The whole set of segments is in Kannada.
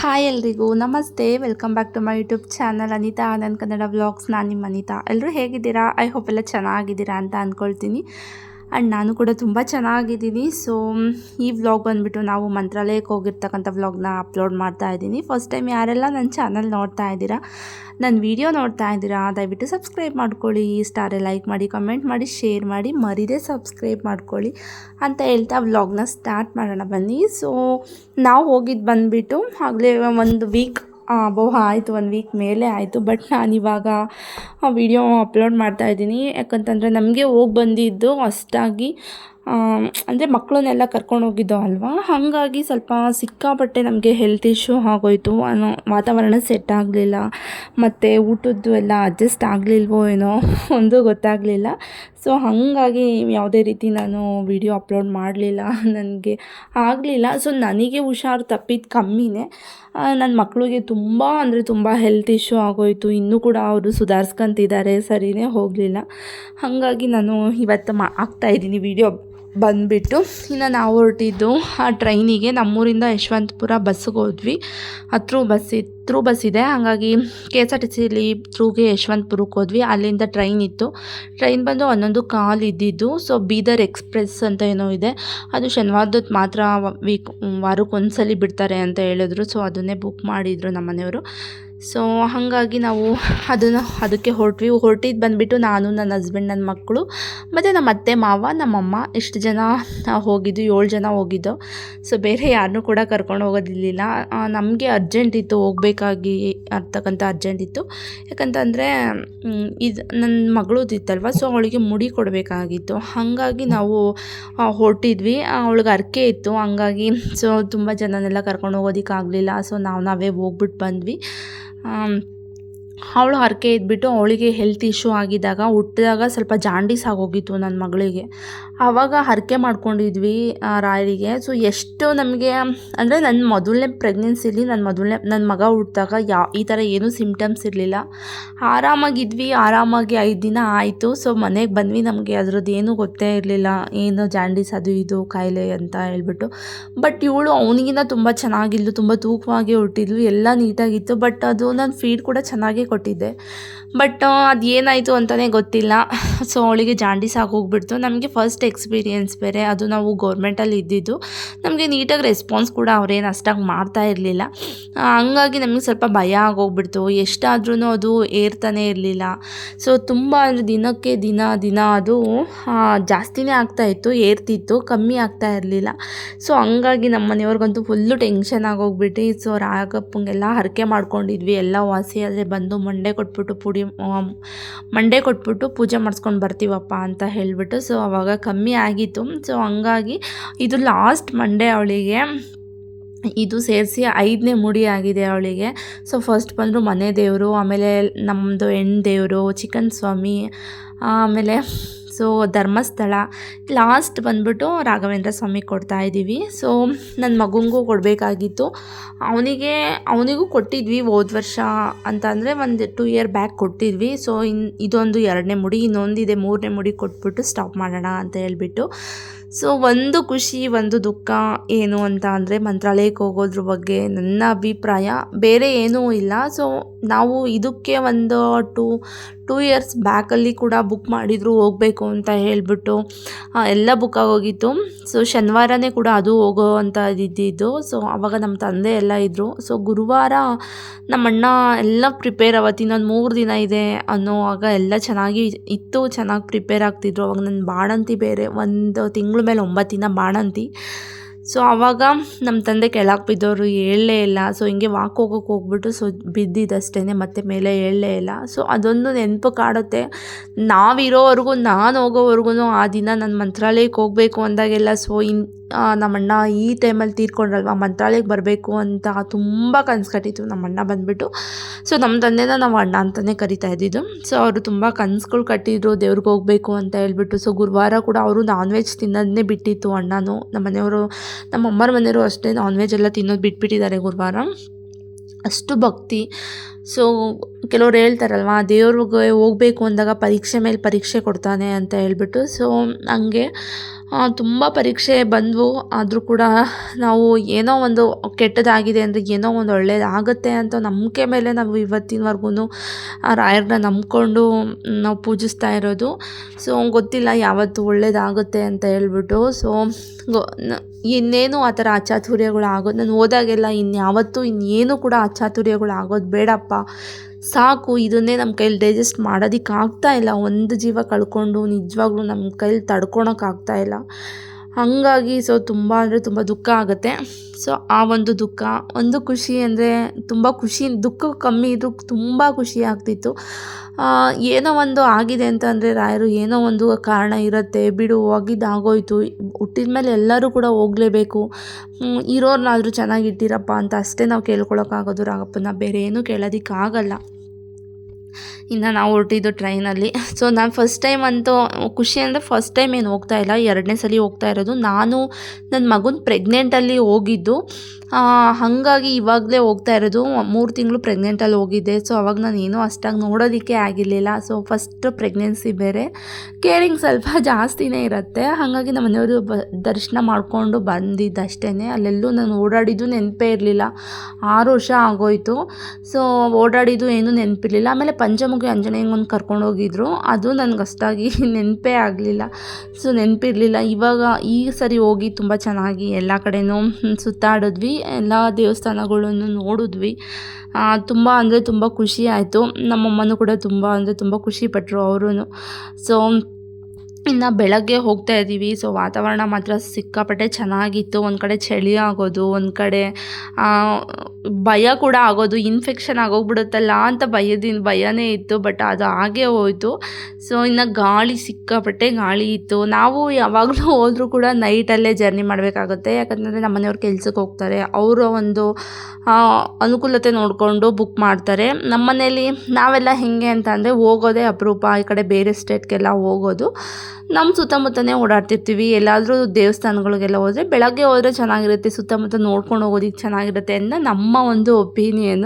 ಹಾಯ್ ಎಲ್ರಿಗೂ, ನಮಸ್ತೆ. Welcome back to my YouTube channel Anitha Anand Kannada vlogs ನಾನು ನಿಮ್ಮ ಅನಿತಾ. ಎಲ್ಲರೂ ಹೇಗಿದ್ದೀರಾ? ಐ ಹೋಪ್ ಎಲ್ಲ ಚೆನ್ನಾಗಿದ್ದೀರಾ ಅಂತ ಅಂದ್ಕೊಳ್ತೀನಿ ಆ್ಯಂಡ್ ನಾನು ಕೂಡ ತುಂಬ ಚೆನ್ನಾಗಿದ್ದೀನಿ. ಸೊ ಈ ವ್ಲಾಗ್ ಬಂದುಬಿಟ್ಟು ನಾವು ಮಂತ್ರಾಲಯಕ್ಕೆ ಹೋಗಿರ್ತಕ್ಕಂಥ ವ್ಲಾಗ್ನ ಅಪ್ಲೋಡ್ ಮಾಡ್ತಾ ಇದ್ದೀನಿ. ಫಸ್ಟ್ ಟೈಮ್ ಯಾರೆಲ್ಲ ನನ್ನ ಚಾನಲ್ ನೋಡ್ತಾ ಇದ್ದೀರಾ, ನನ್ನ ವಿಡಿಯೋ ನೋಡ್ತಾ ಇದ್ದೀರಾ, ದಯವಿಟ್ಟು ಸಬ್ಸ್ಕ್ರೈಬ್ ಮಾಡ್ಕೊಳ್ಳಿ. ಸ್ಟಾರೆ ಲೈಕ್ ಮಾಡಿ ಕಮೆಂಟ್ ಮಾಡಿ ಶೇರ್ ಮಾಡಿ, ಮರಿದೇ ಸಬ್ಸ್ಕ್ರೈಬ್ ಮಾಡ್ಕೊಳ್ಳಿ ಅಂತ ಹೇಳ್ತಾ ವ್ಲಾಗ್ನ ಸ್ಟಾರ್ಟ್ ಮಾಡೋಣ ಬನ್ನಿ. ಸೊ ನಾವು ಹೋಗಿದ್ದು ಬಂದುಬಿಟ್ಟು ಆಗಲೇ ಒಂದು ವೀಕ್ ಅಬೋವ್ ಆಯಿತು ಒಂದು ವೀಕ್ ಮೇಲೆ ಆಯಿತು ಬಟ್ ನಾನು ನಾನಿವಾಗ ವಿಡಿಯೋ ಅಪ್ಲೋಡ್ ಮಾಡ್ತಾ ಇದ್ದೀನಿ. ಯಾಕಂತಂದರೆ ನಮಗೆ ಹೋಗಿ ಬಂದಿದ್ದು ಅಷ್ಟಾಗಿ ಅಂದರೆ ಮಕ್ಕಳನ್ನೆಲ್ಲ ಕರ್ಕೊಂಡು ಹೋಗಿದ್ದೋ ಅಲ್ವಾ? ಹಾಗಾಗಿ ಸ್ವಲ್ಪ ಸಿಕ್ಕಾಪಟ್ಟೆ ನಮಗೆ ಹೆಲ್ತ್ ಇಶ್ಯೂ ಆಗೋಯ್ತು. ಅನ್ನೋ ವಾತಾವರಣ ಸೆಟ್ ಆಗಲಿಲ್ಲ. ಮತ್ತು ಊಟದ್ದು ಎಲ್ಲ ಅಡ್ಜಸ್ಟ್ ಆಗಲಿಲ್ವೋ ಏನೋ, ಒಂದು ಗೊತ್ತಾಗಲಿಲ್ಲ. ಸೊ ಹಾಗಾಗಿ ಯಾವುದೇ ರೀತಿ ನಾನು ವಿಡಿಯೋ ಅಪ್ಲೋಡ್ ಮಾಡಲಿಲ್ಲ, ನನಗೆ ಆಗಲಿಲ್ಲ. ಸೊ ನನಗೆ ಹುಷಾರು ತಪ್ಪಿದ್ದು ಕಮ್ಮಿನೇ. ನನ್ನ ಮಕ್ಕಳಿಗೆ ತುಂಬ ಅಂದರೆ ತುಂಬ ಹೆಲ್ತ್ ಇಶ್ಯೂ ಆಗೋಯಿತು. ಇನ್ನೂ ಕೂಡ ಅವರು ಸುಧಾರಿಸ್ಕೊಂತಿದ್ದಾರೆ ಸರಿಯೇ ಹೋಗಲಿಲ್ಲ. ಹಾಗಾಗಿ ನಾನು ಇವತ್ತು ಮಾ ಆಗ್ತಾಯಿದ್ದೀನಿ ವಿಡಿಯೋ ಬಂದುಬಿಟ್ಟು ಇನ್ನು ನಾವು ಹೊರಟಿದ್ದು ಆ ಟ್ರೈನಿಗೆ ನಮ್ಮೂರಿಂದ ಯಶವಂತಪುರ ಬಸ್ಸಿಗೆ ಹೋದ್ವಿ. ಹತ್ರೂ ಬಸ್ ಥ್ರೂ ಬಸ್ ಇದೆ. ಹಾಗಾಗಿ ಕೆ ಎಸ್ ಆರ್ ಟಿ ಸಿಲಿ ತ್ರೂಗೆ ಯಶವಂತಪುರಕ್ಕೆ ಹೋದ್ವಿ. ಅಲ್ಲಿಂದ ಟ್ರೈನ್ ಇತ್ತು. ಟ್ರೈನ್ ಬಂದು ಹನ್ನೊಂದು ಕಾಲ್ ಇದ್ದಿದ್ದು. ಸೊ ಬೀದರ್ ಎಕ್ಸ್ಪ್ರೆಸ್ ಅಂತ ಏನೋ ಇದೆ. ಅದು ಶನಿವಾರದೊತ್ತು ಮಾತ್ರ ವೀಕ್ ವಾರಕ್ಕೆ ಒಂದ್ಸಲಿ ಬಿಡ್ತಾರೆ ಅಂತ ಹೇಳಿದ್ರು. ಸೊ ಅದನ್ನೇ ಬುಕ್ ಮಾಡಿದರು ನಮ್ಮ ಮನೆಯವರು ಸೊ ಹಾಗಾಗಿ ನಾವು ಅದನ್ನು, ಅದಕ್ಕೆ ಹೊರಟ್ವಿ. ಹೊರಟಿದ್ದು ಬಂದುಬಿಟ್ಟು ನಾನು, ನನ್ನ ಹಸ್ಬೆಂಡ್ ನನ್ನ ಮಕ್ಕಳು, ಮತ್ತು ನಮ್ಮ ಅತ್ತೆ, ಮಾವ ನಮ್ಮಮ್ಮ ಇಷ್ಟು ಜನ ಹೋಗಿದ್ದು, ಏಳು ಜನ ಹೋಗಿದ್ದು. ಸೊ ಬೇರೆ ಯಾರನ್ನೂ ಕೂಡ ಕರ್ಕೊಂಡು ಹೋಗೋದಿಲ್ಲ ನಮಗೆ ಅರ್ಜೆಂಟ್ ಇತ್ತು, ಹೋಗಬೇಕಾಗಿ ಅಂತಕ್ಕಂಥ ಅರ್ಜೆಂಟ್ ಇತ್ತು. ಯಾಕಂತಂದರೆ ಇದು ನನ್ನ ಮಗಳದಿತ್ತಲ್ವ ಸೊ ಅವಳಿಗೆ ಮುಡಿ ಕೊಡಬೇಕಾಗಿತ್ತು. ಹಾಗಾಗಿ ನಾವು ಹೊರಟಿದ್ವಿ. ಅವಳಿಗೆ ಅರ್ಕೆ ಇತ್ತು. ಹಂಗಾಗಿ ಸೊ ತುಂಬ ಜನನೆಲ್ಲ ಕರ್ಕೊಂಡು ಹೋಗೋದಕ್ಕಾಗಲಿಲ್ಲ. ಸೊ ನಾವು ನಾವೇ ಹೋಗ್ಬಿಟ್ಟು ಬಂದ್ವಿ. ಅವಳು ಹರಕೆ ಇದ್ಬಿಟ್ಟು ಅವಳಿಗೆ ಹೆಲ್ತ್ ಇಶ್ಯೂ ಆಗಿದ್ದಾಗ ಹುಟ್ಟಿದಾಗ ಸ್ವಲ್ಪ ಜಾಂಡೀಸ್ ಆಗೋಗಿತ್ತು ನನ್ನ ಮಗಳಿಗೆ. ಆವಾಗ ಹರಕೆ ಮಾಡ್ಕೊಂಡಿದ್ವಿ ರಾಯರಿಗೆ. ಸೊ ಎಷ್ಟು ನಮಗೆ, ಅಂದರೆ ನನ್ನ ಮೊದಲನೇ ಪ್ರೆಗ್ನೆನ್ಸಿಲಿ ನನ್ನ ಮೊದಲನೇ ನನ್ನ ಮಗ ಹುಟ್ಟಿದಾಗ ಯಾ, ಈ ಥರ ಏನೂ ಸಿಂಪ್ಟಮ್ಸ್ ಇರಲಿಲ್ಲ. ಆರಾಮಾಗಿದ್ವಿ, ಆರಾಮಾಗಿ ಐದು ದಿನ ಆಯಿತು. ಸೊ ಮನೆಗೆ ಬಂದ್ವಿ ನಮಗೆ, ಅದ್ರದ್ದು ಏನೂ ಗೊತ್ತೇ ಇರಲಿಲ್ಲ. ಏನು ಜಾಂಡೀಸ್ ಅದು ಇದು, ಕಾಯಿಲೆ ಅಂತ ಹೇಳ್ಬಿಟ್ಟು. ಬಟ್ ಇವಳು ಅವನಿಗಿಂತ ತುಂಬ ಚೆನ್ನಾಗಿದ್ಲು, ತುಂಬ ತೂಕವಾಗಿ ಹುಟ್ಟಿದ್ಲು, ಎಲ್ಲ ನೀಟಾಗಿತ್ತು ಬಟ್ ಅದು ನಾನು ಫೀಡ್ ಕೂಡ ಚೆನ್ನಾಗೇ ಕೊಟ್ಟಿದ್ದೆ. ಬಟ್ ಅದು ಏನಾಯಿತು ಅಂತಲೇ ಗೊತ್ತಿಲ್ಲ. ಸೊ ಅವಳಿಗೆ ಜಾಂಡೀಸ್ ಹೋಗ್ಬಿಡ್ತು ನಮಗೆ ಫಸ್ಟ್ ಎಕ್ಸ್ಪೀರಿಯೆನ್ಸ್ ಬೇರೆ. ಅದು ನಾವು ಗೌರ್ಮೆಂಟಲ್ಲಿ ಇದ್ದಿದ್ದು. ನಮಗೆ ನೀಟಾಗಿ ರೆಸ್ಪಾನ್ಸ್ ಕೂಡ ಅವ್ರೇನು ಅಷ್ಟಾಗಿ ಮಾಡ್ತಾ ಇರಲಿಲ್ಲ. ಹಂಗಾಗಿ ನಮಗೆ ಸ್ವಲ್ಪ ಭಯ ಆಗೋಗ್ಬಿಡ್ತು. ಎಷ್ಟಾದ್ರೂ ಅದು ಏರ್ತಾನೆ ಇರಲಿಲ್ಲ. ಸೊ ತುಂಬ ಅಂದರೆ ದಿನಕ್ಕೆ ದಿನ ದಿನ ಅದು ಜಾಸ್ತಿನೇ ಆಗ್ತಾಯಿತ್ತು ಏರ್ತಿತ್ತು, ಕಮ್ಮಿ ಆಗ್ತಾ ಇರಲಿಲ್ಲ. ಸೊ ಹಂಗಾಗಿ ನಮ್ಮ ಮನೆಯವ್ರಿಗಂತೂ ಫುಲ್ಲು ಟೆನ್ಷನ್ ಆಗೋಗ್ಬಿಟ್ಟು. ಸೊ ರಾಗಪ್ಪಂಗೆಲ್ಲ ಹರಕೆ ಮಾಡ್ಕೊಂಡಿದ್ವಿ. ಎಲ್ಲ ವಾಸಿ ಆದರೆ ಬಂದು ಮಂಡೆ ಕೊಟ್ಬಿಟ್ಟು ಪುಡಿ ಮಂಡೆ ಕೊಟ್ಬಿಟ್ಟು ಪೂಜೆ ಮಾಡಿಸ್ಕೊಂಡು ಬರ್ತೀವಪ್ಪ ಅಂತ ಹೇಳಿಬಿಟ್ಟು ಸೊ ಅವಾಗ ಕಮ್ಮಿ ಆಗಿತ್ತು. ಸೊ ಹಂಗಾಗಿ ಇದು ಲಾಸ್ಟ್ ಮಂಡೇ ಅವಳಿಗೆ. ಇದು ಸೇರಿಸಿ ಐದನೇ ಮುಡಿ ಆಗಿದೆ ಅವಳಿಗೆ. ಸೊ ಫಸ್ಟ್ ಬಂದರು ಮನೆ ದೇವರು, ಆಮೇಲೆ ನಮ್ಮದು ಹೆಣ್ಣು ದೇವರು ಚಿಕನ್ ಸ್ವಾಮಿ, ಆಮೇಲೆ ಸೊ ಧರ್ಮಸ್ಥಳ. ಲಾಸ್ಟ್ ಬಂದ್ಬಿಟ್ಟು ರಾಘವೇಂದ್ರ ಸ್ವಾಮಿ ಕೊಡ್ತಾ ಇದ್ದೀವಿ. ಸೊ ನನ್ನ ಮಗುಂಗೂ ಕೊಡಬೇಕಾಗಿತ್ತು. ಅವನಿಗೆ, ಅವನಿಗೂ ಕೊಟ್ಟಿದ್ವಿ ಹೋದ ವರ್ಷ ಅಂತ ಒಂದು ಟೂ ಇಯರ್ ಬ್ಯಾಕ್ ಕೊಟ್ಟಿದ್ವಿ. ಸೊ ಇನ್, ಇದೊಂದು ಎರಡನೇ ಮುಡಿ ಇನ್ನೊಂದಿದೆ ಮೂರನೇ ಮುಡಿ ಕೊಟ್ಬಿಟ್ಟು ಸ್ಟಾಪ್ ಮಾಡೋಣ ಅಂತ ಹೇಳ್ಬಿಟ್ಟು. ಸೊ ಒಂದು ಖುಷಿ, ಒಂದು ದುಃಖ ಏನು ಅಂತ ಅಂದರೆ ಮಂತ್ರಾಲಯಕ್ಕೆ ಹೋಗೋದ್ರ ಬಗ್ಗೆ ನನ್ನ ಅಭಿಪ್ರಾಯ. ಬೇರೆ ಏನೂ ಇಲ್ಲ. ಸೊ ನಾವು ಇದಕ್ಕೆ ಒಂದು ಟು, ಟೂ ಇಯರ್ಸ್ ಬ್ಯಾಕಲ್ಲಿ ಕೂಡ ಬುಕ್ ಮಾಡಿದ್ರು ಹೋಗಬೇಕು ಅಂತ ಹೇಳಿಬಿಟ್ಟು ಎಲ್ಲ ಬುಕ್ ಆಗೋಗಿತ್ತು. ಸೊ, ಶನಿವಾರನೇ ಕೂಡ ಅದು ಹೋಗೋ ಅಂತ ಇದ್ದಿದ್ದು. ಸೊ ಆವಾಗ ನಮ್ಮ ತಂದೆ ಎಲ್ಲ ಇದ್ದರು ಸೊ, ಗುರುವಾರ ನಮ್ಮಣ್ಣ ಎಲ್ಲ ಪ್ರಿಪೇರ್ ಅವತ್ತು ಇನ್ನೊಂದು ಮೂರು ದಿನ ಇದೆ ಅನ್ನೋವಾಗ ಎಲ್ಲ ಚೆನ್ನಾಗಿ ಇತ್ತು, ಚೆನ್ನಾಗಿ ಪ್ರಿಪೇರ್ ಆಗ್ತಿದ್ರು. ಅವಾಗ ನನ್ನ ಬಾಣಂತಿ ಬೇರೆ, ಒಂದು ತಿಂಗಳ ಮೇಲೆ ಒಂಬತ್ತು ದಿನ ಬಾಣಂತಿ. ಸೊ ಆವಾಗ ನಮ್ಮ ತಂದೆ ಕೆಳಗೆ ಬಿದ್ದವರು ಹೇಳಲೇ ಇಲ್ಲ. ಸೊ ಹಿಂಗೆ ವಾಕ್ ಹೋಗೋಕೆ ಹೋಗ್ಬಿಟ್ಟು ಸೊ ಬಿದ್ದಿದ್ದಷ್ಟೇ ಮತ್ತೆ ಮೇಲೆ ಹೇಳಲೇ ಇಲ್ಲ. ಸೊ ಅದೊಂದು ನೆನಪು ಕಾಡುತ್ತೆ. ನಾವಿರೋವರೆಗೂ, ನಾನು ಹೋಗೋವರೆಗೂ ಆ ದಿನ ನಾನು ಮಂತ್ರಾಲಯಕ್ಕೆ ಹೋಗಬೇಕು ಅಂದಾಗೆಲ್ಲ ಸೊ ಇನ್ ನಮ್ಮಣ್ಣ ಈ ಟೈಮಲ್ಲಿ ತೀರ್ಕೊಂಡ್ರಲ್ವ? ಮಂತ್ರಾಲಯಕ್ಕೆ ಬರಬೇಕು ಅಂತ ತುಂಬ ಕನಸು ಕಟ್ಟಿತ್ತು ನಮ್ಮಣ್ಣ ಬಂದುಬಿಟ್ಟು. ಸೊ ನಮ್ಮ ತಂದೆನ ನಾವು ಅಣ್ಣ ಅಂತಲೇ ಕರಿತಾ ಇದ್ದಿದ್ದು. ಸೊ ಅವರು ತುಂಬ ಕನಸುಗಳು ಕಟ್ಟಿದ್ರು, ದೇವ್ರಿಗೆ ಹೋಗಬೇಕು ಅಂತ ಹೇಳ್ಬಿಟ್ಟು. ಸೊ ಗುರುವಾರ ಕೂಡ ಅವರು ನಾನ್ ವೆಜ್ ತಿನ್ನೋದನ್ನೇ ಬಿಟ್ಟಿತ್ತು ಅಣ್ಣನೂ. ನಮ್ಮ ಮನೆಯವರು ನಮ್ಮ ಅಮ್ಮರ ಮನೆಯವರು ಅಷ್ಟೇ ನಾನ್ ವೆಜ್ ಎಲ್ಲ ತಿನ್ನೋದು ಬಿಟ್ಬಿಟ್ಟಿದ್ದಾರೆ ಗುರುವಾರ. ಅಷ್ಟು ಭಕ್ತಿ. ಸೊ ಕೆಲವ್ರು ಹೇಳ್ತಾರಲ್ವ, ದೇವ್ರಿಗೆ ಹೋಗ್ಬೇಕು ಅಂದಾಗ ಪರೀಕ್ಷೆ ಮೇಲೆ ಪರೀಕ್ಷೆ ಕೊಡ್ತಾನೆ ಅಂತ ಹೇಳ್ಬಿಟ್ಟು ಸೊ ಹಂಗೆ ತುಂಬ ಪರೀಕ್ಷೆ ಬಂದವು. ಆದರೂ ಕೂಡ ನಾವು ಏನೋ ಒಂದು ಕೆಟ್ಟದಾಗಿದೆ ಅಂದರೆ ಏನೋ ಒಂದು ಒಳ್ಳೇದಾಗುತ್ತೆ ಅಂತ ನಂಬಿಕೆ ಮೇಲೆ ನಾವು ಇವತ್ತಿನವರೆಗೂ ಆ ರಾಯರನ್ನ ನಂಬಿಕೊಂಡು ನಾವು ಪೂಜಿಸ್ತಾ ಇರೋದು. ಸೊ ಗೊತ್ತಿಲ್ಲ ಯಾವತ್ತು ಒಳ್ಳೇದಾಗುತ್ತೆ ಅಂತ ಹೇಳ್ಬಿಟ್ಟು ಸೊ ಇನ್ನೇನು ಆ ಥರ ಅಚಾತುರ್ಯಗಳು ಆಗೋದು ನಾನು ಹೋದಾಗೆಲ್ಲ ಇನ್ಯಾವತ್ತೂ ಇನ್ನೇನು ಕೂಡ ಅಚಾತುರ್ಯಗಳು ಆಗೋದು ಬೇಡಪ್ಪ. ಸಾಕು, ಇದನ್ನೇ ನಮ್ಮ ಕೈಲಿ ಡೈಜೆಸ್ಟ್ ಮಾಡೋದಕ್ಕೆ ಆಗ್ತಾ ಇಲ್ಲ. ಒಂದು ಜೀವ ಕಳ್ಕೊಂಡು ನಿಜವಾಗ್ಲೂ ನಮ್ಮ ಕೈಲಿ ತಡ್ಕೊಳಕ್ಕಾಗ್ತಾ ಇಲ್ಲ. ಹಾಗಾಗಿ ಸೊ ತುಂಬ ಅಂದರೆ ತುಂಬ ದುಃಖ ಆಗುತ್ತೆ. ಸೊ ಆ ಒಂದು ದುಃಖ, ಒಂದು ಖುಷಿ ಅಂದರೆ ತುಂಬ ಖುಷಿ, ದುಃಖ ಕಮ್ಮಿ ಇದ್ದರೂ ತುಂಬ ಖುಷಿ ಆಗ್ತಿತ್ತು. ಏನೋ ಒಂದು ಆಗಿದೆ ಅಂತ ಅಂದರೆ ರಾಯರು ಏನೋ ಒಂದು ಕಾರಣ ಇರುತ್ತೆ, ಬಿಡು ಹೋಗಿದ್ದು ಆಗೋಯ್ತು, ಹುಟ್ಟಿದ ಮೇಲೆ ಎಲ್ಲರೂ ಕೂಡ ಹೋಗಲೇಬೇಕು. ಇರೋರ್ನಾದರೂ ಚೆನ್ನಾಗಿಟ್ಟಿರಪ್ಪ ಅಂತ ಅಷ್ಟೇ ನಾವು ಕೇಳ್ಕೊಳ್ಳೋಕ್ಕಾಗೋದು ರಾಗಪ್ಪನ ಬೇರೆ ಏನೂ ಕೇಳೋದಕ್ಕಾಗಲ್ಲ. ಇನ್ನು ನಾವು ಹೊರಟಿದ್ದು ಟ್ರೈನಲ್ಲಿ ಸೊ ನಾನು ಫಸ್ಟ್ ಟೈಮ್ ಅಂತೂ ಖುಷಿ ಅಂದರೆ ಫಸ್ಟ್ ಟೈಮ್ ಏನು ಹೋಗ್ತಾ ಇಲ್ಲ. ಎರಡನೇ ಸಲ ಹೋಗ್ತಾ ಇರೋದು. ನಾನು ನನ್ನ ಮಗನ ಪ್ರೆಗ್ನೆಂಟಲ್ಲಿ ಹೋಗಿದ್ದು. ಹಾಗಾಗಿ ಇವಾಗಲೇ ಹೋಗ್ತಾ ಇರೋದು. ಮೂರು ತಿಂಗಳು ಪ್ರೆಗ್ನೆಂಟಲ್ಲಿ ಹೋಗಿದ್ದೆ. ಸೊ ಅವಾಗ ನಾನು ಏನೂ ಅಷ್ಟಾಗಿ ನೋಡೋದಕ್ಕೆ ಆಗಿರಲಿಲ್ಲ. ಸೊ ಫಸ್ಟ್ ಪ್ರೆಗ್ನೆನ್ಸಿ ಬೇರೆ. ಕೇರಿಂಗ್ ಸ್ವಲ್ಪ ಜಾಸ್ತಿನೇ ಇರುತ್ತೆ. ಹಾಗಾಗಿ ನಮ್ಮ ಮನೆಯವರು ಬ, ದರ್ಶನ ಮಾಡಿಕೊಂಡು ಬಂದಿದ್ದು ಅಷ್ಟೇ ಅಲ್ಲೆಲ್ಲೂ ನಾನು ಓಡಾಡಿದ್ದು ನೆನಪೇ ಇರಲಿಲ್ಲ. ಆರು ವರ್ಷ ಆಗೋಯ್ತು. ಸೊ ಓಡಾಡಿದ್ದು ಏನೂ ನೆನಪಿರಲಿಲ್ಲ. ಆಮೇಲೆ ಪಂಚಮುಖಿ ಕರ್ಕೊಂಡು ಹೋಗಿದ್ರು. ಅದು ನನಗೆ ಅಷ್ಟಾಗಿ ನೆನಪೇ ಆಗಲಿಲ್ಲ. ಸೊ, ನೆನಪಿರಲಿಲ್ಲ. ಇವಾಗ ಈ ಸರಿ ಹೋಗಿ ತುಂಬ ಚೆನ್ನಾಗಿ ಎಲ್ಲ ಕಡೆನೂ ಸುತ್ತಾಡಿದ್ವಿ. ಎಲ್ಲ ದೇವಸ್ಥಾನಗಳನ್ನು ನೋಡಿದ್ವಿ. ತುಂಬ ಅಂದರೆ ತುಂಬ ಖುಷಿ ಆಯಿತು. ನಮ್ಮಮ್ಮನೂ ಕೂಡ ತುಂಬ ಅಂದರೆ ತುಂಬ ಖುಷಿಪಟ್ಟರು ಅವರು ಸೊ ಇನ್ನು ಬೆಳಗ್ಗೆ ಹೋಗ್ತಾ ಇದ್ದೀವಿ ಸೊ ವಾತಾವರಣ ಮಾತ್ರ ಸಿಕ್ಕಾಪಟ್ಟೆ ಚೆನ್ನಾಗಿತ್ತು. ಒಂದು ಕಡೆ ಚಳಿ ಆಗೋದು, ಒಂದು ಕಡೆ ಭಯ ಕೂಡ ಆಗೋದು ಇನ್ಫೆಕ್ಷನ್ ಆಗೋಗ್ಬಿಡುತ್ತಲ್ಲ ಅಂತ ಭಯದಿಂದ, ಭಯನೇ ಇತ್ತು ಬಟ್ ಅದು ಹಾಗೆ ಹೋಯಿತು. ಸೊ ಇನ್ನು ಗಾಳಿ ಸಿಕ್ಕಾಪಟ್ಟೆ ಗಾಳಿ ಇತ್ತು. ನಾವು ಯಾವಾಗಲೂ ಹೋದರೂ ಕೂಡ ನೈಟಲ್ಲೇ ಜರ್ನಿ ಮಾಡಬೇಕಾಗುತ್ತೆ. ಯಾಕಂತಂದರೆ ನಮ್ಮ ಮನೆಯವ್ರು ಕೆಲ್ಸಕ್ಕೆ ಹೋಗ್ತಾರೆ. ಅವರ ಒಂದು ಅನುಕೂಲತೆ ನೋಡಿಕೊಂಡು ಬುಕ್ ಮಾಡ್ತಾರೆ. ನಮ್ಮ ಮನೇಲಿ ನಾವೆಲ್ಲ ಹೇಗೆ ಅಂತ ಅಂದರೆ ಹೋಗೋದೇ ಅಪರೂಪ. ಈ ಕಡೆ ಬೇರೆ ಸ್ಟೇಟ್ಗೆಲ್ಲ ಹೋಗೋದು. ನಮ್ಮ ಸುತ್ತಮುತ್ತನೇ ಓಡಾಡ್ತಿರ್ತೀವಿ. ಎಲ್ಲಾದರೂ ದೇವಸ್ಥಾನಗಳಿಗೆಲ್ಲ ಹೋದರೆ ಬೆಳಗ್ಗೆ ಹೋದರೆ ಚೆನ್ನಾಗಿರುತ್ತೆ, ಸುತ್ತಮುತ್ತ ನೋಡ್ಕೊಂಡು ಹೋಗೋದಕ್ಕೆ ಚೆನ್ನಾಗಿರುತ್ತೆ ಅಂತ ನಮ್ಮ ಒಂದು ಒಪಿನಿಯನ್.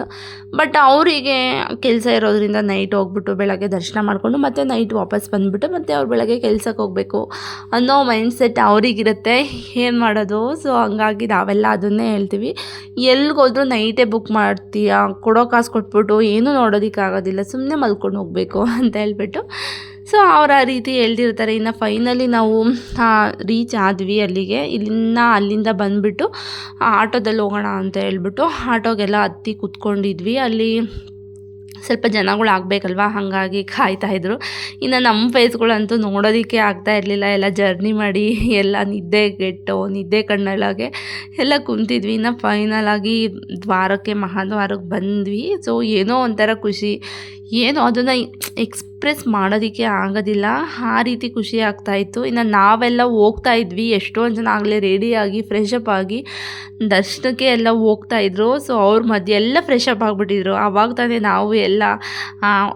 ಬಟ್ ಅವರಿಗೆ ಕೆಲಸ ಇರೋದ್ರಿಂದ ನೈಟ್ ಹೋಗ್ಬಿಟ್ಟು ಬೆಳಗ್ಗೆ ದರ್ಶನ ಮಾಡಿಕೊಂಡು ಮತ್ತೆ ನೈಟ್ ವಾಪಸ್ ಬಂದುಬಿಟ್ಟು ಮತ್ತೆ ಅವ್ರು ಬೆಳಗ್ಗೆ ಕೆಲ್ಸಕ್ಕೆ ಹೋಗಬೇಕು ಅನ್ನೋ ಮೈಂಡ್ಸೆಟ್ ಅವರಿಗಿರುತ್ತೆ. ಏನು ಮಾಡೋದು? ಸೊ, ಹಂಗಾಗಿ ನಾವೆಲ್ಲ ಅದನ್ನೇ ಹೇಳ್ತೀವಿ. ಎಲ್ಲಿಗೋದ್ರೂ ನೈಟೇ ಬುಕ್ ಮಾಡ್ತೀಯಾ? ಕೊಡೋ ಕಾಸು ಕೊಟ್ಬಿಟ್ಟು ಏನೂ ನೋಡೋದಕ್ಕಾಗೋದಿಲ್ಲ. ಸುಮ್ಮನೆ ಮಲ್ಕೊಂಡು ಹೋಗಬೇಕು ಅಂತ ಹೇಳ್ಬಿಟ್ಟು. ಸೊ ಅವ್ರು ಆ ರೀತಿ ಹೇಳ್ದಿರ್ತಾರೆ ಇನ್ನು ಫೈನಲಿ ನಾವು ರೀಚ್ ಆದ್ವಿ ಅಲ್ಲಿಗೆ. ಇಲ್ಲಿಂದ ಅಲ್ಲಿಂದ ಬಂದುಬಿಟ್ಟು ಆಟೋದಲ್ಲಿ ಹೋಗೋಣ ಅಂತ ಹೇಳ್ಬಿಟ್ಟು ಆಟೋಗೆಲ್ಲ ಹತ್ತಿ ಕೂತ್ಕೊಂಡಿದ್ವಿ. ಅಲ್ಲಿ ಸ್ವಲ್ಪ ಜನಗಳು ಆಗಬೇಕಲ್ವ? ಹಾಗಾಗಿ ಕಾಯ್ತಾಯಿದ್ರು ಇನ್ನು ನಮ್ಮ ಫೇಸ್ಗಳಂತೂ ನೋಡೋದಕ್ಕೆ ಆಗ್ತಾ ಇರಲಿಲ್ಲ. ಎಲ್ಲ ಜರ್ನಿ ಮಾಡಿ ಎಲ್ಲ ನಿದ್ದೆ ಗೆಟ್ಟು ನಿದ್ದೆ ಕಣ್ಣೊಳಗೆ ಎಲ್ಲ ಕುಂತಿದ್ವಿ. ಇನ್ನು ಫೈನಲ್ ಆಗಿ ದ್ವಾರಕ್ಕೆ, ಮಹಾದ್ವಾರಕ್ಕೆ ಬಂದ್ವಿ. ಸೊ ಏನೋ ಒಂಥರ ಖುಷಿ. ಏನೋ ಅದನ್ನು ಎಕ್ಸ್ಪ್ರೆಸ್ ಮಾಡೋದಕ್ಕೆ ಆಗೋದಿಲ್ಲ. ಆ ರೀತಿ ಖುಷಿ ಆಗ್ತಾಯಿತ್ತು ಇನ್ನು ನಾವೆಲ್ಲ ಹೋಗ್ತಾ ಇದ್ವಿ. ಎಷ್ಟೊಂದು ಜನ ಆಗಲೇ ರೆಡಿಯಾಗಿ ಫ್ರೆಶ್ ಅಪ್ ಆಗಿ ದರ್ಶನಕ್ಕೆ ಎಲ್ಲ ಹೋಗ್ತಾಯಿದ್ರು ಸೊ ಅವ್ರ ಮಧ್ಯೆ ಎಲ್ಲ ಫ್ರೆಶ್ ಅಪ್ ಆಗಿಬಿಟ್ಟಿದ್ರು. ಆವಾಗ ತಾನೇ ನಾವು ಎಲ್ಲ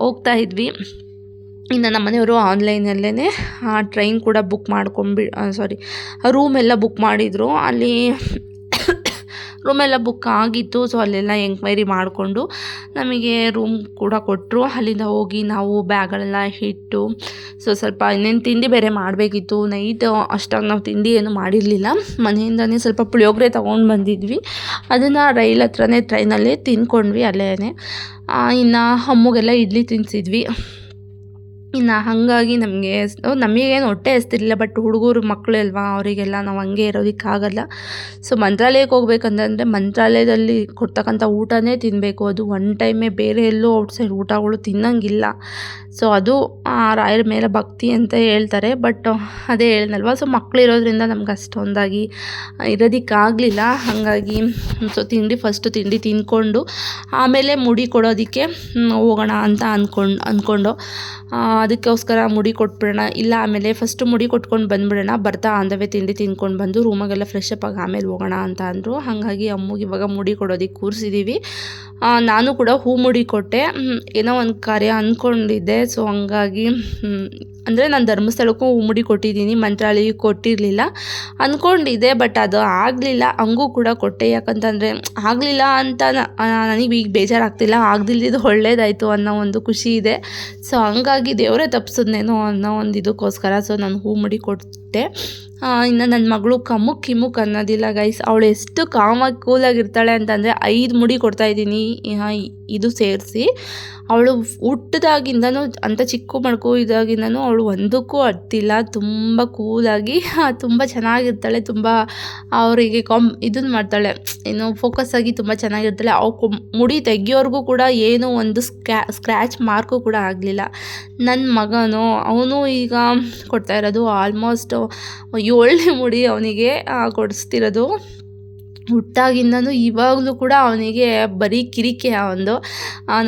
ಹೋಗ್ತಾ ಇದ್ವಿ. ಇನ್ನು ನಮ್ಮ ಮನೆಯವರು ಆನ್ಲೈನಲ್ಲೇ ಟ್ರೈನ್ ಕೂಡ ಬುಕ್ ಮಾಡ್ಕೊಂಡ್ಬಿ ಸಾರಿ ರೂಮೆಲ್ಲ ಬುಕ್ ಮಾಡಿದರು. ಅಲ್ಲಿ ರೂಮೆಲ್ಲ ಬುಕ್ ಆಗಿತ್ತು, ಸೊ ಅಲ್ಲೆಲ್ಲ ಎಂಕ್ವೈರಿ ಮಾಡಿಕೊಂಡು ನಮಗೆ ರೂಮ್ ಕೂಡ ಕೊಟ್ಟರು ಅಲ್ಲಿಂದ ಹೋಗಿ ನಾವು ಬ್ಯಾಗಳೆಲ್ಲ ಇಟ್ಟು, ಸೊ ಸ್ವಲ್ಪ ಇನ್ನೇನು ತಿಂಡಿ ಬೇರೆ ಮಾಡಬೇಕಿತ್ತು. ನೈಟ್ ಅಷ್ಟಾಗಿ ನಾವು ತಿಂಡಿ ಏನು ಮಾಡಿರಲಿಲ್ಲ. ಮನೆಯಿಂದನೇ ಸ್ವಲ್ಪ ಪುಳಿಯೋಗರೆ ತೊಗೊಂಡು ಬಂದಿದ್ವಿ. ಅದನ್ನು ರೈಲ್ ಹತ್ರನೇ, ಟ್ರೈನಲ್ಲಿ ತಿನ್ಕೊಂಡ್ವಿ ಅಲ್ಲೇ ಇನ್ನು ಅಮ್ಮಗೆಲ್ಲ ಇಡ್ಲಿ ತಿನ್ನಿಸಿದ್ವಿ ಇನ್ನು ಹಾಗಾಗಿ ನಮಗೆ ನಮಗೇನು ಹೊಟ್ಟೆ ಹಸ್ತಿರ್ಲಿಲ್ಲ ಬಟ್ ಹುಡುಗರು ಮಕ್ಕಳು ಅಲ್ವಾ, ಅವರಿಗೆಲ್ಲ ನಾವು ಹಂಗೆ ಇರೋದಕ್ಕಾಗಲ್ಲ ಸೊ ಮಂತ್ರಾಲಯಕ್ಕೆ ಹೋಗ್ಬೇಕಂತಂದರೆ ಮಂತ್ರಾಲಯದಲ್ಲಿ ಕೊಡ್ತಕ್ಕಂಥ ಊಟನೇ ತಿನ್ನಬೇಕು ಅದು ಒನ್ ಟೈಮೇ ಬೇರೆ ಎಲ್ಲೂ ಔಟ್ಸೈಡ್ ಊಟಗಳು ತಿನ್ನಂಗಿಲ್ಲ. ಸೊ ಅದು ಆ ರಾಯರ ಮೇಲೆ ಭಕ್ತಿ ಅಂತ ಹೇಳ್ತಾರೆ. ಬಟ್ ಅದೇ ಹೇಳ್ದಲ್ವ? ಸೊ ಮಕ್ಳು ಇರೋದ್ರಿಂದ ನಮ್ಗೆ ಅಷ್ಟೊಂದಾಗಿ ಇರೋದಕ್ಕಾಗಲಿಲ್ಲ. ಹಾಗಾಗಿ ಸೊ ತಿಂಡಿ ಫಸ್ಟು ತಿಂಡಿ ತಿಂದ್ಕೊಂಡು, ಆಮೇಲೆ ಮುಡಿ ಕೊಡೋದಕ್ಕೆ ಹೋಗೋಣ ಅಂತ ಅಂದ್ಕೊಂಡು ಅಂದ್ಕೊಂಡು ಅದಕ್ಕೋಸ್ಕರ ಮುಡಿ ಕೊಟ್ಬಿಡೋಣ. ಇಲ್ಲ ಆಮೇಲೆ ಫಸ್ಟು ಮುಡಿ ಕೊಟ್ಕೊಂಡು ಬಂದುಬಿಡೋಣ. ಬರ್ತಾ ಆಂದವೇ ತಿಂಡಿ ತಿಂದ್ಕೊಂಡು ಬಂದು, ರೂಮಾಗೆಲ್ಲ ಫ್ರೆಶ್ ಅಪ್ ಆಗಿ ಆಮೇಲೆ ಹೋಗೋಣ ಅಂತ ಅಂದರು. ಹಾಗಾಗಿ ಅಮ್ಮಗೆ ಇವಾಗ ಮುಡಿ ಕೊಡೋದಕ್ಕೆ ಕೂರಿಸಿದ್ದೀವಿ ನಾನು ಕೂಡ ಹೂ ಮುಡಿ ಕೊಟ್ಟೆ. ಏನೋ ಒಂದು ಕಾರ್ಯ ಅಂದ್ಕೊಂಡಿದ್ದೆ ಸೊ ಹಂಗಾಗಿ ಅಂದರೆ ನಾನು ಧರ್ಮಸ್ಥಳಕ್ಕೂ ಮುಡಿ ಕೊಟ್ಟಿದ್ದೀನಿ, ಮಂತ್ರಾಲಯಕ್ಕೆ ಕೊಟ್ಟಿರಲಿಲ್ಲ. ಅಂದ್ಕೊಂಡಿದ್ದೆ ಬಟ್ ಅದು ಆಗಲಿಲ್ಲ. ಹಂಗೂ ಕೂಡ ಕೊಟ್ಟೆ. ಯಾಕಂತಂದರೆ, ಆಗಲಿಲ್ಲ ಅಂತ ನನಗೆ ಈಗ ಬೇಜಾರಾಗ್ತಿಲ್ಲ. ಆಗದಿಲ್ಲದಿದ್ದು ಒಳ್ಳೇದಾಯಿತು ಅನ್ನೋ ಒಂದು ಖುಷಿ ಇದೆ. ಸೊ ಹಂಗಾಗಿ ದೇವರೇ ತಪ್ಪಿಸಿದ್ನೇನೋ ಅನ್ನೋ ಒಂದು ಇದಕ್ಕೋಸ್ಕರ ಸೊ ನಾನು ಹೂ ಮುಡಿ ಕೊಟ್ಟೆ ಇನ್ನು ನನ್ನ ಮಗಳು ಕಮುಕ್ ಕಿಮುಕ್ ಅನ್ನೋದಿಲ್ಲ ಗೈಸ್ ಅವಳು ಎಷ್ಟು ಕಾಮಾಗಿ ಕೂಲಾಗಿರ್ತಾಳೆ ಅಂತಂದರೆ, ಐದು ಮುಡಿ ಕೊಡ್ತಾಯಿದ್ದೀನಿ ಇದು ಸೇರಿಸಿ, ಅವಳು ಹುಟ್ಟಿದಾಗಿಂದನೂ ಅಂತ ಚಿಕ್ಕ ಮಡ್ಕು ಇದಾಗಿಂದನೂ ಅವಳು ಒಂದಕ್ಕೂ ಅಡ್ತಿಲ್ಲ. ತುಂಬ ಕೂಲಾಗಿ ತುಂಬ ಚೆನ್ನಾಗಿರ್ತಾಳೆ, ತುಂಬ ಅವರಿಗೆ ಕಾಮ್ ಇದನ್ನ ಮಾಡ್ತಾಳೆ. ಏನು ಫೋಕಸ್ ಆಗಿ ತುಂಬ ಚೆನ್ನಾಗಿರ್ತಾಳೆ. ಅವು ಮುಡಿ ತೆಗಿಯೋರ್ಗೂ ಕೂಡ ಏನೂ ಒಂದು ಸ್ಕ್ಯಾ ಸ್ಕ್ರ್ಯಾಚ್ ಮಾರ್ಕು ಕೂಡ ಆಗಲಿಲ್ಲ. ನನ್ನ ಮಗನು, ಅವನು ಈಗ ಕೊಡ್ತಾ ಇರೋದು ಆಲ್ಮೋಸ್ಟ್ ಏಳನೇ ಮುಡಿ ಅವನಿಗೆ ಕೊಡಿಸ್ತಿರೋದು. ಹುಟ್ಟಾಗಿಂದನೂ ಇವಾಗಲೂ ಕೂಡ ಅವನಿಗೆ ಬರೀ ಕಿರಿಕೆ ಅವನು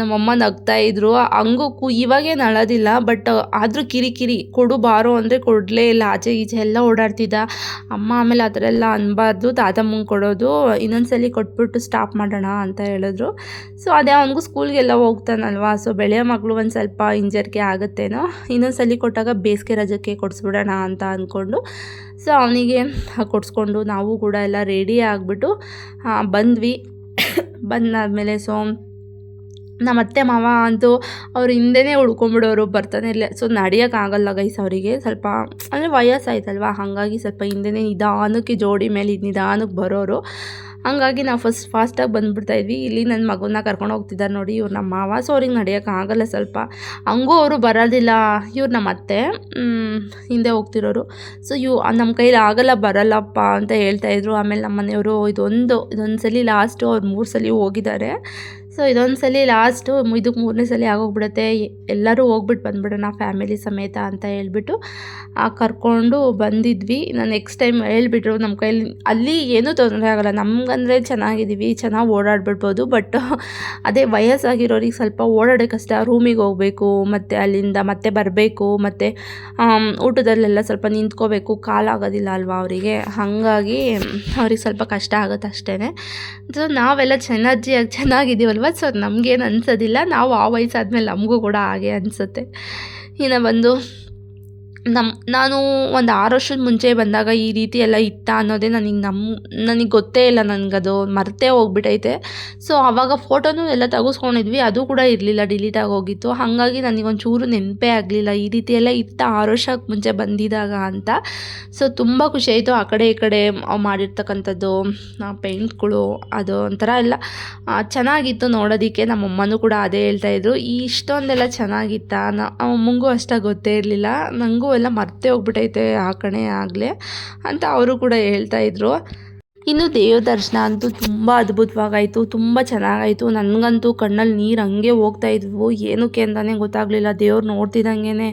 ನಮ್ಮಮ್ಮ ನಗ್ತಾಯಿದ್ರು ಹಂಗೂ ಕು, ಇವಾಗೇನು ಅಳೋದಿಲ್ಲ, ಬಟ್ ಆದರೂ ಕಿರಿಕಿರಿ ಕೊಡು ಬಾರೋ ಅಂದರೆ ಕೊಡಲೇ ಇಲ್ಲ. ಆಚೆ ಈಚೆ ಎಲ್ಲ ಓಡಾಡ್ತಿದ್ದ. ಅಮ್ಮ ಆಮೇಲೆ ಆ ಥರ ಎಲ್ಲ ಅನ್ಬಾರ್ದು. ತಾತಮ್ಮಂಗೆ ಕೊಡೋದು. ಇನ್ನೊಂದ್ಸಲಿ ಕೊಟ್ಬಿಟ್ಟು ಸ್ಟಾಪ್ ಮಾಡೋಣ ಅಂತ ಹೇಳಿದ್ರು. ಸೊ ಅದೇ ಅವನಿಗೂ ಸ್ಕೂಲ್ಗೆಲ್ಲ ಹೋಗ್ತಾನಲ್ವಾ? ಸೊ ಬೆಳೆಯ ಮಗಳು ಒಂದು ಸ್ವಲ್ಪ ಹಿಂಜರಿಕೆ ಆಗುತ್ತೇನೋ? ಇನ್ನೊಂದ್ಸಲಿ ಕೊಟ್ಟಾಗ ಬೇಸಿಗೆ ರಜಕ್ಕೆ ಕೊಡಿಸ್ಬಿಡೋಣ ಅಂತ ಅಂದ್ಕೊಂಡು ಸೊ ಅವನಿಗೆ ಕೊಡಿಸ್ಕೊಂಡು ನಾವು ಕೂಡ ಎಲ್ಲ ರೆಡಿ ಆಗಿಬಿಟ್ಟು ಬಂದ್ವಿ. ಬಂದಾದಮೇಲೆ ಸೊ ನಮ್ಮ ಅತ್ತೆ ಮಾವ ಅಂತೂ ಅವ್ರು ಹಿಂದೆನೇ ಉಳ್ಕೊಂಬಿಡೋರು ಬರ್ತಾನೆ ಇಲ್ಲ ಸೊ ನಡೆಯೋಕ್ಕಾಗಲ್ಲ ಗೈಸ್ ಅವರಿಗೆ. ಸ್ವಲ್ಪ, ಅಂದರೆ ವಯಸ್ಸಾಯ್ತಲ್ವ? ಹಾಗಾಗಿ ಸ್ವಲ್ಪ ಹಿಂದೆನೇ ನಿಧಾನಕ್ಕೆ ಜೋಡಿ ಮೇಲೆ ನಿಧಾನಕ್ಕೆ ಬರೋರು. ಹಂಗಾಗಿ ನಾವು ಫಸ್ಟ್ ಫಾಸ್ಟಾಗಿ ಬಂದುಬಿಡ್ತಾ ಇದ್ವಿ. ಇಲ್ಲಿ ನನ್ನ ಮಗನ ಕರ್ಕೊಂಡು ಹೋಗ್ತಿದ್ದಾರೆ ನೋಡಿ, ಇವ್ರು ನಮ್ಮ ಮಾವ. ಸೊ ಅವ್ರಿಗೆ ನಡೆಯೋಕ್ಕಾಗಲ್ಲ ಸ್ವಲ್ಪ. ಹಂಗೂ ಅವರು ಬರೋದಿಲ್ಲ. ಇವ್ರು ನಮ್ಮ ಅತ್ತೆ. ಹಿಂದೆ ಹೋಗ್ತಿರೋರು. ಸೊ ಇವು ನಮ್ಮ ಕೈಲಿ ಆಗಲ್ಲ, ಬರಲ್ಲಪ್ಪ ಅಂತ ಹೇಳ್ತಾಯಿದ್ರು ಆಮೇಲೆ ನಮ್ಮ ಮನೆಯವರು ಇದೊಂದು ಇದೊಂದು ಸಲ ಲಾಸ್ಟು ಅವ್ರು ಮೂರು ಸಲ ಹೋಗಿದ್ದಾರೆ. ಸೊ ಇದೊಂದು ಸಲ ಲಾಸ್ಟು ಇದಕ್ಕೆ ಮೂರನೇ ಸಲ ಆಗೋಗ್ಬಿಡುತ್ತೆ. ಎಲ್ಲರೂ ಹೋಗ್ಬಿಟ್ಟು ಬಂದ್ಬಿಡೋಣ ಫ್ಯಾಮಿಲಿ ಸಮೇತ ಅಂತ ಹೇಳ್ಬಿಟ್ಟು ಕರ್ಕೊಂಡು ಬಂದಿದ್ವಿ. ನಾನು ನೆಕ್ಸ್ಟ್ ಟೈಮ್ ಹೇಳ್ಬಿಟ್ರು ನಮ್ಮ ಕೈಲಿ, ಅಲ್ಲಿ ಏನೂ ತೊಂದರೆ ಆಗೋಲ್ಲ. ನಮಗಂದರೆ ಚೆನ್ನಾಗಿದ್ದೀವಿ, ಚೆನ್ನಾಗಿ ಓಡಾಡ್ಬಿಡ್ಬೋದು ಬಟ್ ಅದೇ ವಯಸ್ಸಾಗಿರೋರಿಗೆ ಸ್ವಲ್ಪ ಓಡಾಡೋ ಕಷ್ಟ ರೂಮಿಗೆ ಹೋಗಬೇಕು, ಮತ್ತು ಅಲ್ಲಿಂದ ಮತ್ತೆ ಬರಬೇಕು, ಮತ್ತು ಊಟದಲ್ಲೆಲ್ಲ ಸ್ವಲ್ಪ ನಿಂತ್ಕೋಬೇಕು. ಕಾಲಾಗೋದಿಲ್ಲ ಅಲ್ವಾ ಅವರಿಗೆ? ಹಾಗಾಗಿ ಅವ್ರಿಗೆ ಸ್ವಲ್ಪ ಕಷ್ಟ ಆಗುತ್ತೆ ಅಷ್ಟೇ ಸೊ ನಾವೆಲ್ಲ ಚೆನ್ನಾಗಿ, ಚೆನ್ನಾಗಿದ್ದೀವಲ್ವ? ಅಲ್ವಾ ಸೊ ನಮಗೇನು ಅನ್ಸೋದಿಲ್ಲ ನಾವು ಆ ವಯಸ್ಸಾದ್ಮೇಲೆ ನಮಗೂ ಕೂಡ ಹಾಗೆ ಅನಿಸುತ್ತೆ. ಇನ್ನು ಬಂದು ನಮ್ಮ ನಾನು ಒಂದು ಆರು ವರ್ಷದ ಮುಂಚೆ ಬಂದಾಗ ಈ ರೀತಿ ಎಲ್ಲ ಇತ್ತ ಅನ್ನೋದೇ ನನಗೆ ನಮ್ಮ ನನಗೆ ಗೊತ್ತೇ ಇಲ್ಲ ನನಗದು, ಮರೆತೇ ಹೋಗ್ಬಿಟ್ಟೈತೆ ಸೊ ಆವಾಗ ಫೋಟೋನೂ ಎಲ್ಲ ತೆಗೆಸ್ಕೊಂಡಿದ್ವಿ, ಅದು ಕೂಡ ಇರಲಿಲ್ಲ, ಡಿಲೀಟ್ ಆಗೋಗಿತ್ತು ಹಾಗಾಗಿ ನನಗೊಂಚೂರು ನೆನಪೇ ಆಗಲಿಲ್ಲ, ಈ ರೀತಿ ಎಲ್ಲ ಇತ್ತ ಆರು ವರ್ಷಕ್ಕೆ ಮುಂಚೆ ಬಂದಿದ್ದಾಗ ಅಂತ. ಸೊ ತುಂಬ ಖುಷಿ ಆಯಿತು, ಆ ಕಡೆ ಈ ಕಡೆ ಮಾಡಿರ್ತಕ್ಕಂಥದ್ದು ಪೇಂಟ್ಗಳು, ಅದು ಒಂಥರ ಎಲ್ಲ ಚೆನ್ನಾಗಿತ್ತು ನೋಡೋದಕ್ಕೆ. ನಮ್ಮಮ್ಮನೂ ಕೂಡ ಅದೇ ಹೇಳ್ತಾಯಿದ್ರು ಇಷ್ಟೊಂದೆಲ್ಲ ಚೆನ್ನಾಗಿತ್ತ? ಅಮ್ಮಂಗೂ ಅಷ್ಟಾಗಿ ಗೊತ್ತೇ ಇರಲಿಲ್ಲ ನನಗೂ ಎಲ್ಲ ಮರ್ತೆ ಹೋಗ್ಬಿಟ್ಟೈತೆ ಆ ಕಣೆ ಆಗಲೇ ಅಂತ ಅವರು ಕೂಡ ಹೇಳ್ತಾಯಿದ್ರು ಇನ್ನು ದೇವ ದರ್ಶನ ಅಂತೂ ತುಂಬ ಅದ್ಭುತವಾಗಾಯಿತು, ತುಂಬ ಚೆನ್ನಾಗಾಯಿತು. ನನಗಂತೂ ಕಣ್ಣಲ್ಲಿ ನೀರು ಹಂಗೆ ಹೋಗ್ತಾ ಇದ್ವು. ಏನಕ್ಕೆ ಅಂತಲೇ ಗೊತ್ತಾಗಲಿಲ್ಲ. ದೇವ್ರು ನೋಡ್ತಿದ್ದಂಗೆ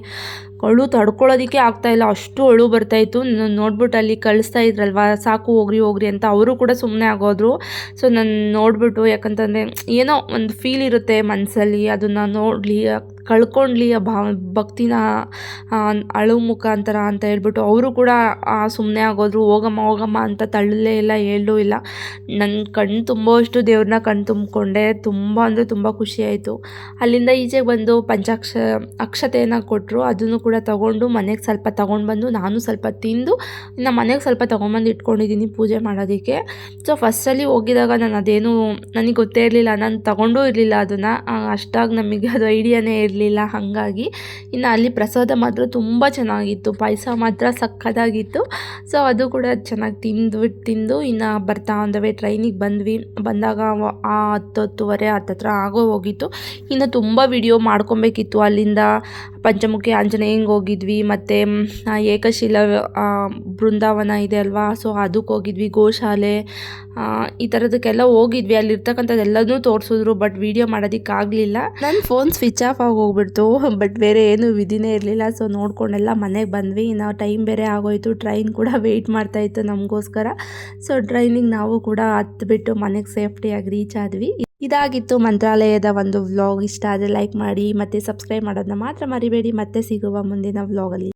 ಅಳು ತಡ್ಕೊಳ್ಳೋದಕ್ಕೆ ಆಗ್ತಾಯಿಲ್ಲ ಅಷ್ಟು ಅಳು ಬರ್ತಾಯಿತ್ತು ನೋಡ್ಬಿಟ್ಟು ಅಲ್ಲಿ ಕಳಿಸ್ತಾ ಇದ್ರಲ್ವ? ಸಾಕು, ಹೋಗ್ರಿ ಹೋಗ್ರಿ ಅಂತ ಅವರು ಕೂಡ ಸುಮ್ಮನೆ ಆಗೋದ್ರು. ಸೊ ನಾನು ನೋಡಿಬಿಟ್ಟು ಯಾಕಂತಂದರೆ ಏನೋ ಒಂದು ಫೀಲ್ ಇರುತ್ತೆ ಮನಸ್ಸಲ್ಲಿ ಅದನ್ನು ನೋಡಲಿ, ಕಳ್ಕೊಂಡ್ಲಿ ಆ ಭಾವ ಭಕ್ತಿನ ಅಳು ಮುಖಾಂತರ ಅಂತ ಹೇಳ್ಬಿಟ್ಟು ಅವರು ಕೂಡ ಸುಮ್ಮನೆ ಆಗೋದ್ರು. ಹೋಗಮ್ಮ ಹೋಗಮ್ಮ ಅಂತ ತಳ್ಳಲೇ ಇಲ್ಲ, ಹೇಳಲೂ ಇಲ್ಲ. ನನ್ನ ಕಣ್ಣು ತುಂಬೋಷ್ಟು ದೇವ್ರನ್ನ ಕಣ್ಣು ತುಂಬಿಕೊಂಡೆ. ತುಂಬ ಅಂದರೆ ತುಂಬ ಖುಷಿಯಾಯಿತು ಅಲ್ಲಿಂದ ಈಚೆಗೆ ಬಂದು ಪಂಚಾಕ್ಷ, ಅಕ್ಷತೆಯನ್ನು ಕೊಟ್ಟರು ಅದನ್ನು ತೊಗೊಂಡು ಮನೆಗೆ ಸ್ವಲ್ಪ ತೊಗೊಂಡು ಬಂದು ನಾನು ಸ್ವಲ್ಪ ತಿಂದು ನಮ್ಮ ಮನೆಗೆ ಸ್ವಲ್ಪ ತೊಗೊಂಬಂದು ಇಟ್ಕೊಂಡಿದ್ದೀನಿ ಪೂಜೆ ಮಾಡೋದಕ್ಕೆ. ಸೊ ಫಸ್ಟಲ್ಲಿ ಹೋಗಿದಾಗ ನಾನು ಅದೇನು ನನಗೆ ಗೊತ್ತೇ ಇರಲಿಲ್ಲ. ನಾನು ತೊಗೊಂಡೂ ಇರಲಿಲ್ಲ ಅದನ್ನು. ಅಷ್ಟಾಗಿ ನಮಗೆ ಅದು ಐಡಿಯಾನೇ ಇರಲಿಲ್ಲ. ಹಾಗಾಗಿ ಇನ್ನು ಅಲ್ಲಿ ಪ್ರಸಾದ ಮಾತ್ರ ತುಂಬ ಚೆನ್ನಾಗಿತ್ತು. ಪಾಯಸ ಮಾತ್ರ ಸಕ್ಕದಾಗಿತ್ತು. ಸೊ ಅದು ಕೂಡ ಚೆನ್ನಾಗಿ ತಿಂದು ತಿಂದು ಇನ್ನು ಬರ್ತಾ ಒಂದವೇ ಟ್ರೈನಿಗೆ ಬಂದ್ವಿ. ಬಂದಾಗ ಆ ಹತ್ತು ಹತ್ತುವರೆ ಹತ್ತತ್ರ ಆಗೋ ಹೋಗಿತ್ತು. ಇನ್ನು ತುಂಬ ವಿಡಿಯೋ ಮಾಡ್ಕೊಬೇಕಿತ್ತು ಅಲ್ಲಿಂದ. ಪಂಚಮುಖಿ ಆಂಜನೇಯಂಗೆ ಹೋಗಿದ್ವಿ, ಮತ್ತು ಏಕಶಿಲ ಬೃಂದಾವನ ಇದೆ ಅಲ್ವಾ? ಸೊ ಅದಕ್ಕೆ ಹೋಗಿದ್ವಿ, ಗೋಶಾಲೆ. ಈ ಥರದಕ್ಕೆಲ್ಲ ಹೋಗಿದ್ವಿ. ಅಲ್ಲಿರ್ತಕ್ಕಂಥದ್ದೆಲ್ಲನೂ ತೋರಿಸಿದ್ರು ಬಟ್ ವೀಡಿಯೋ ಮಾಡೋದಕ್ಕಾಗಲಿಲ್ಲ ನನ್ನ ಫೋನ್ ಸ್ವಿಚ್ ಆಫ್ ಆಗಿ ಹೋಗ್ಬಿಡ್ತು ಬಟ್ ಬೇರೆ ಏನು ವಿಧಿನೇ ಇರಲಿಲ್ಲ. ಸೊ ನೋಡ್ಕೊಂಡೆಲ್ಲ ಮನೆಗೆ ಬಂದ್ವಿ. ನಾವು ಟೈಮ್ ಬೇರೆ ಆಗೋಯ್ತು. ಟ್ರೈನ್ ಕೂಡ ವೆಯ್ಟ್ ಮಾಡ್ತಾಯಿತ್ತು ನಮಗೋಸ್ಕರ. ಸೊ ಟ್ರೈನಿಗೆ ನಾವು ಕೂಡ ಹತ್ಬಿಟ್ಟು ಮನೆಗೆ ಸೇಫ್ಟಿಯಾಗಿ ರೀಚ್ ಆದ್ವಿ. ಇದಾಗಿತ್ತು ಮಂತ್ರಾಲಯದ ಒಂದು ವ್ಲಾಗ್ ಇಷ್ಟ ಆದರೆ ಲೈಕ್ ಮಾಡಿ ಮತ್ತು ಸಬ್ಸ್ಕ್ರೈಬ್ ಮಾಡೋದನ್ನ ಮಾತ್ರ ಮರಿಬೇಡಿ. ಮತ್ತೆ ಸಿಗುವ ಮುಂದಿನ ವ್ಲಾಗಲ್ಲಿ